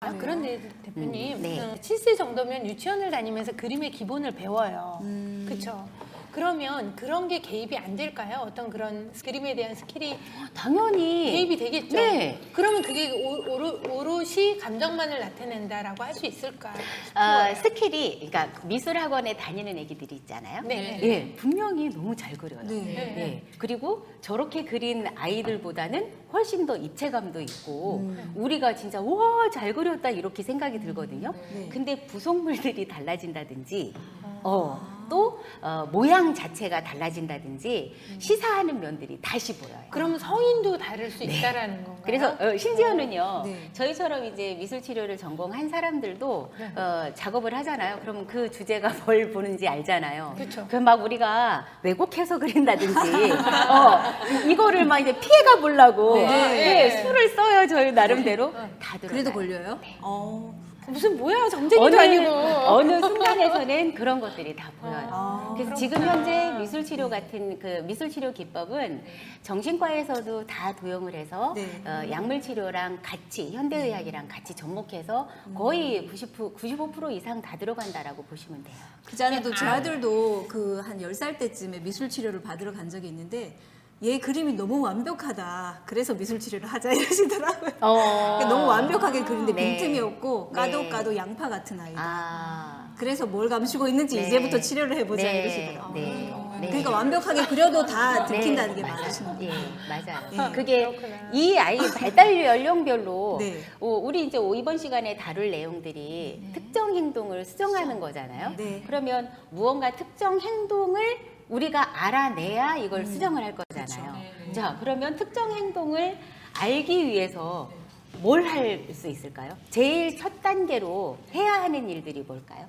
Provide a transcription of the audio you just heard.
아, 그런데 대표님, 음, 네. 어, 7세 정도면 유치원을 다니면서 그림의 기본을 배워요. 음. 그렇죠. 그러면 그런 게 개입이 안 될까요? 어떤 그런 그림에 대한 스킬이 당연히 개입이 되겠죠. 네. 그러면 그게 오, 오로, 오롯이 감정만을 나타낸다라고 할 수 있을까? 어, 스킬이 그러니까 미술 학원에 다니는 애기들이 있잖아요. 네. 예, 분명히 너무 잘 그려요. 네. 네. 예, 그리고 저렇게 그린 아이들보다는 훨씬 더 입체감도 있고 음. 우리가 진짜 우와 잘 그렸다 이렇게 생각이 들거든요. 네. 근데 부속물들이 달라진다든지 어, 또 어, 모양 자체가 달라진다든지 시사하는 면들이 다시 보여요. 그러면 성인도 다를 수 있다라는 건가요? 그래서 어, 심지어는요 네. 저희처럼 이제 미술 치료를 전공한 사람들도 네. 어, 작업을 하잖아요. 그러면 그 주제가 뭘 보는지 알잖아요. 그쵸. 그럼 막 우리가 왜곡해서 그린다든지 어, 이- 이거를 막 이제 피해가 보려고 네. 예, 수를 써요 저희 나름대로 다 들어. 그래도 걸려요? 어. 무슨 뭐야 어느 아니고 어느 순간에서는 그런 것들이 다 보여요. 아, 그래서 지금 현재 미술 치료 같은 그 미술 치료 기법은 정신과에서도 다 도용을 해서 네. 어, 약물 치료랑 같이 현대의학이랑 같이 접목해서 거의 90% 95% 이상 다 들어간다라고 보시면 돼요. 그 전에도 제 아들도 그 한 10살 때쯤에 미술 치료를 받으러 간 적이 있는데 얘 그림이 너무 완벽하다. 그래서 미술 치료를 하자 이러시더라고요. 그러니까 너무 완벽하게 그리는데 네. 빈틈이 없고 까도 네. 까도 양파 같은 아이다. 아. 그래서 뭘 감추고 있는지 네. 이제부터 치료를 해보자 네. 이러시더라고요. 네. 네. 그러니까 완벽하게 그려도 다 네, 들킨다는 게 맞아요. 많으시는 예, 거예요. 맞아요. 네. 그게 그렇구나. 이 아이 발달 연령별로 네. 어, 우리 이제 이번 시간에 다룰 내용들이 특정 행동을 수정하는 거잖아요. 네. 그러면 무언가 특정 행동을 우리가 알아내야 이걸 음. 수정을 할 거잖아요. 그렇죠. 자, 그러면 특정 행동을 알기 위해서 뭘 할 수 있을까요? 제일 첫 단계로 해야 하는 일들이 뭘까요?